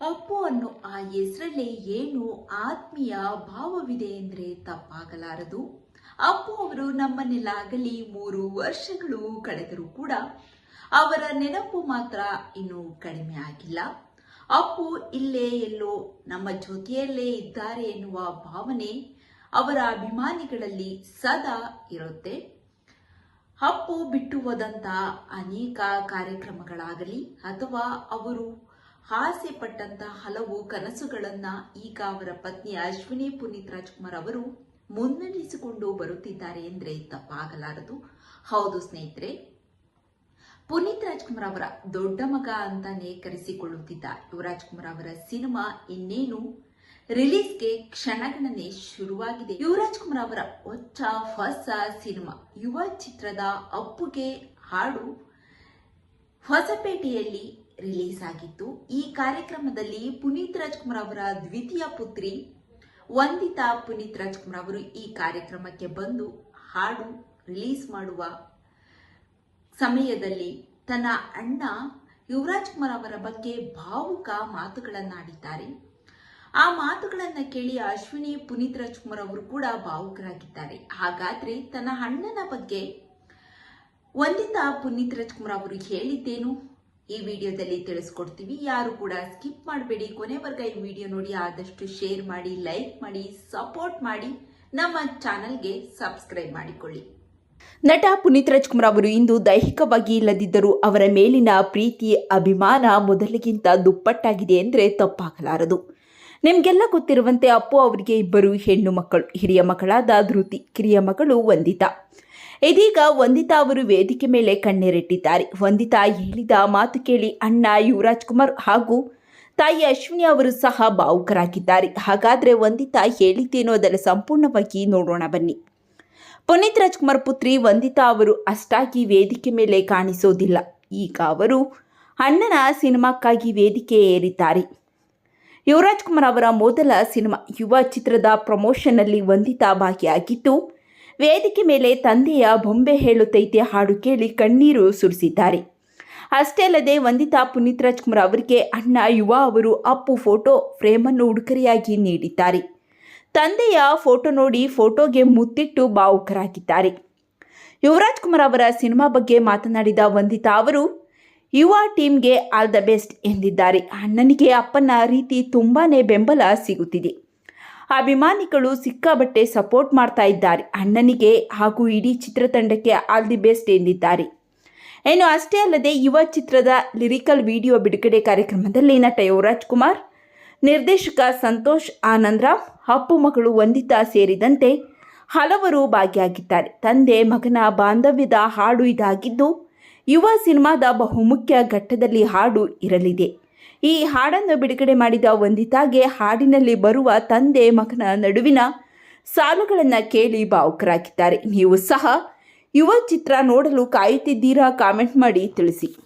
ಅಪ್ಪು ಅನ್ನೋ ಆ ಹೆಸರಲ್ಲೇ ಏನು ಆತ್ಮೀಯ ಭಾವವಿದೆ ಎಂದರೆ ತಪ್ಪಾಗಲಾರದು. ಅಪ್ಪು ಅವರು ನಮ್ಮನ್ನೆಲ್ಲಾಗಲಿ ಮೂರು ವರ್ಷಗಳು ಕಳೆದರೂ ಕೂಡ ಅವರ ನೆನಪು ಮಾತ್ರ ಇನ್ನೂ ಕಡಿಮೆ ಆಗಿಲ್ಲ. ಅಪ್ಪು ಇಲ್ಲೇ ಎಲ್ಲೋ ನಮ್ಮ ಜೊತೆಯಲ್ಲೇ ಇದ್ದಾರೆ ಎನ್ನುವ ಭಾವನೆ ಅವರ ಅಭಿಮಾನಿಗಳಲ್ಲಿ ಸದಾ ಇರುತ್ತೆ. ಅಪ್ಪು ಬಿಟ್ಟು ಅನೇಕ ಕಾರ್ಯಕ್ರಮಗಳಾಗಲಿ ಅಥವಾ ಅವರು ಆಸೆ ಪಟ್ಟಂತ ಹಲವು ಕನಸುಗಳನ್ನ ಈಗ ಅವರ ಪತ್ನಿ ಅಶ್ವಿನಿ ಪುನೀತ್ ರಾಜ್ಕುಮಾರ್ ಅವರು ಮುನ್ನಡೆಸಿಕೊಂಡು ಬರುತ್ತಿದ್ದಾರೆ ಎಂದ್ರೆ ತಪ್ಪಾಗಲಾರದು. ಹೌದು ಸ್ನೇಹಿತರೆ, ಪುನೀತ್ ರಾಜ್ಕುಮಾರ್ ಅವರ ದೊಡ್ಡ ಮಗ ಅಂತಾನೆ ಕರೆಸಿಕೊಳ್ಳುತ್ತಿದ್ದ ಯುವರಾಜ್ ಕುಮಾರ್ ಅವರ ಸಿನಿಮಾ ಇನ್ನೇನು? ರಿಲೀಸ್ಗೆ ಕ್ಷಣಗಣನೆ ಶುರುವಾಗಿದೆ. ಯುವರಾಜ್ ಕುಮಾರ್ ಅವರ ಹೊಚ್ಚ ಹೊಸ ಸಿನಿಮಾ, ಯುವ ಚಿತ್ರದ ಅಪ್ಪುಗೆ ಹಾಡು ಹೊಸಪೇಟೆಯಲ್ಲಿ ರಿಲೀಸ್ ಆಗಿತ್ತು. ಈ ಕಾರ್ಯಕ್ರಮದಲ್ಲಿ ಪುನೀತ್ ರಾಜ್ಕುಮಾರ್ ಅವರ ದ್ವಿತೀಯ ಪುತ್ರಿ ವಂದಿತಾ ಪುನೀತ್ ರಾಜ್ಕುಮಾರ್ ಅವರು ಈ ಕಾರ್ಯಕ್ರಮಕ್ಕೆ ಬಂದು ಹಾಡು ರಿಲೀಸ್ ಮಾಡುವ ಸಮಯದಲ್ಲಿ ತನ್ನ ಅಣ್ಣ ಯುವರಾಜ್ ಕುಮಾರ್ ಅವರ ಬಗ್ಗೆ ಭಾವುಕ ಮಾತುಗಳನ್ನಾಡಿದ್ದಾರೆ. ಆ ಮಾತುಗಳನ್ನು ಕೇಳಿ ಅಶ್ವಿನಿ, ಪುನೀತ್ ರಾಜ್ಕುಮಾರ್ ಅವರು ಕೂಡ ಭಾವುಕರಾಗಿದ್ದಾರೆ. ಹಾಗಾದ್ರೆ ತನ್ನ ಅಣ್ಣನ ಬಗ್ಗೆ ವಂದಿತಾ ಪುನೀತ್ ರಾಜ್ಕುಮಾರ್ ಅವರು ಹೇಳಿದ್ದೇನು? ಈ ವಿಡಿಯೋದಲ್ಲಿ ತಿಳಿಸ್ಕೊಡ್ತೀವಿ. ಯಾರು ಕೂಡ ಸ್ಕಿಪ್ ಮಾಡಬೇಡಿ. ಕೊನೆವರೆಗ ಈ ವಿಡಿಯೋ ನೋಡಿ. ಆದಷ್ಟು ಶೇರ್ ಮಾಡಿ, ಲೈಕ್ ಮಾಡಿ, ಸಪೋರ್ಟ್ ಮಾಡಿ. ನಮ್ಮ ಚಾನಲ್ಗೆ ಸಬ್ಸ್ಕ್ರೈಬ್ ಮಾಡಿಕೊಳ್ಳಿ. ನಟ ಪುನೀತ್ ರಾಜ್ಕುಮಾರ್ ಅವರು ಇಂದು ದೈಹಿಕವಾಗಿ ಇಲ್ಲದಿದ್ದರೂ ಅವರ ಮೇಲಿನ ಪ್ರೀತಿ, ಅಭಿಮಾನ ಮೊದಲಿಗಿಂತ ದುಪ್ಪಟ್ಟಾಗಿದೆ ಅಂದರೆ ತಪ್ಪಾಗಲಾರದು. ನಿಮಗೆಲ್ಲ ಗೊತ್ತಿರುವಂತೆ ಅಪ್ಪು ಅವರಿಗೆ ಇಬ್ಬರು ಹೆಣ್ಣು ಮಕ್ಕಳು, ಹಿರಿಯ ಮಕ್ಕಳಾದ ಧೃತಿ, ಕಿರಿಯ ಮಗಳು ವಂದಿತಾ. ಇದೀಗ ವಂದಿತಾ ಅವರು ವೇದಿಕೆ ಮೇಲೆ ಕಣ್ಣೀರಿಟ್ಟಿದ್ದಾರೆ. ವಂದಿತಾ ಹೇಳಿದ ಮಾತು ಕೇಳಿ ಅಣ್ಣ ಯುವರಾಜ್ ಕುಮಾರ್ ಹಾಗೂ ತಾಯಿ ಅಶ್ವಿನಿ ಅವರು ಸಹ ಭಾವುಕರಾಗಿದ್ದಾರೆ. ಹಾಗಾದರೆ ವಂದಿತಾ ಹೇಳಿದ್ದೇನೋ ಅದರ ಸಂಪೂರ್ಣವಾಗಿ ನೋಡೋಣ ಬನ್ನಿ. ಪುನೀತ್ ರಾಜ್ಕುಮಾರ್ ಪುತ್ರಿ ವಂದಿತಾ ಅವರು ಅಷ್ಟಾಗಿ ವೇದಿಕೆ ಮೇಲೆ ಕಾಣಿಸೋದಿಲ್ಲ. ಈಗ ಅವರು ಅಣ್ಣನ ಸಿನಿಮಾಕ್ಕಾಗಿ ವೇದಿಕೆ ಏರಿದ್ದಾರೆ. ಯುವರಾಜ್ ಕುಮಾರ್ ಅವರ ಮೊದಲ ಸಿನಿಮಾ ಯುವ ಚಿತ್ರದ ಪ್ರಮೋಷನ್ನಲ್ಲಿ ವಂದಿತಾ ಭಾಗಿಯಾಗಿದ್ದು ವೇದಿಕೆ ಮೇಲೆ ತಂದೆಯ ಬೊಂಬೆ ಹೇಳುತ್ತೈತೆ ಹಾಡು ಕೇಳಿ ಕಣ್ಣೀರು ಸುರಿಸಿದ್ದಾರೆ. ಅಷ್ಟೇ ಅಲ್ಲದೆ ವಂದಿತಾ ಪುನೀತ್ ರಾಜ್ಕುಮಾರ್ ಅವರಿಗೆ ಅಣ್ಣ, ಯುವ ಅವರು ಅಪ್ಪು ಫೋಟೋ ಫ್ರೇಮನ್ನು ಉಡುಗೊರೆಯಾಗಿ ನೀಡಿದ್ದಾರೆ. ತಂದೆಯ ಫೋಟೋ ನೋಡಿ ಫೋಟೋಗೆ ಮುತ್ತಿಟ್ಟು ಭಾವುಕರಾಗಿದ್ದಾರೆ. ಯುವರಾಜ್ ಕುಮಾರ್ ಅವರ ಸಿನಿಮಾ ಬಗ್ಗೆ ಮಾತನಾಡಿದ ವಂದಿತಾ ಅವರು, ಯುವ ಟೀಮ್ಗೆ ಆಲ್ ದ ಬೆಸ್ಟ್ ಎಂದಿದ್ದಾರೆ. ಅಣ್ಣನಿಗೆ, ಅಪ್ಪನ ರೀತಿ ತುಂಬಾ ಬೆಂಬಲ ಸಿಗುತ್ತಿದೆ. ಅಭಿಮಾನಿಗಳು ಸಿಕ್ಕಾಬಟ್ಟೆ ಸಪೋರ್ಟ್ ಮಾಡ್ತಾ ಇದ್ದಾರೆ. ಅಣ್ಣನಿಗೆ ಹಾಗೂ ಇಡೀ ಚಿತ್ರತಂಡಕ್ಕೆ ಆಲ್ ದಿ ಬೆಸ್ಟ್ ಎಂದಿದ್ದಾರೆ. ಏನು ಅಷ್ಟೇ ಅಲ್ಲದೆ ಯುವ ಚಿತ್ರದ ಲಿರಿಕಲ್ ವಿಡಿಯೋ ಬಿಡುಗಡೆ ಕಾರ್ಯಕ್ರಮದಲ್ಲಿ ನಟ ಯುವರಾಜ್ ಕುಮಾರ್, ನಿರ್ದೇಶಕ ಸಂತೋಷ್ ಆನಂದರಾಮ್, ಅಪ್ಪು ಮಗಳು ವಂದಿತಾ ಸೇರಿದಂತೆ ಹಲವರು ಭಾಗಿಯಾಗಿದ್ದಾರೆ. ತಂದೆ, ಮಗನ ಬಾಂಧವ್ಯದ ಹಾಡು ಇದಾಗಿದ್ದು ಯುವ ಸಿನಿಮಾದ ಬಹುಮುಖ್ಯ ಘಟ್ಟದಲ್ಲಿ ಹಾಡು ಇರಲಿದೆ. ಈ ಹಾಡನ್ನು ಬಿಡುಗಡೆ ಮಾಡಿದ ವಂದಿತಾಗೆ ಹಾಡಿನಲ್ಲಿ ಬರುವ ತಂದೆ ಮಗನ ನಡುವಿನ ಸಾಲುಗಳನ್ನು ಕೇಳಿ ಭಾವುಕರಾಗಿದ್ದಾರೆ. ನೀವು ಸಹ ಯುವ ಚಿತ್ರ ನೋಡಲು ಕಾಯುತ್ತಿದ್ದೀರಾ? ಕಾಮೆಂಟ್ ಮಾಡಿ ತಿಳಿಸಿ.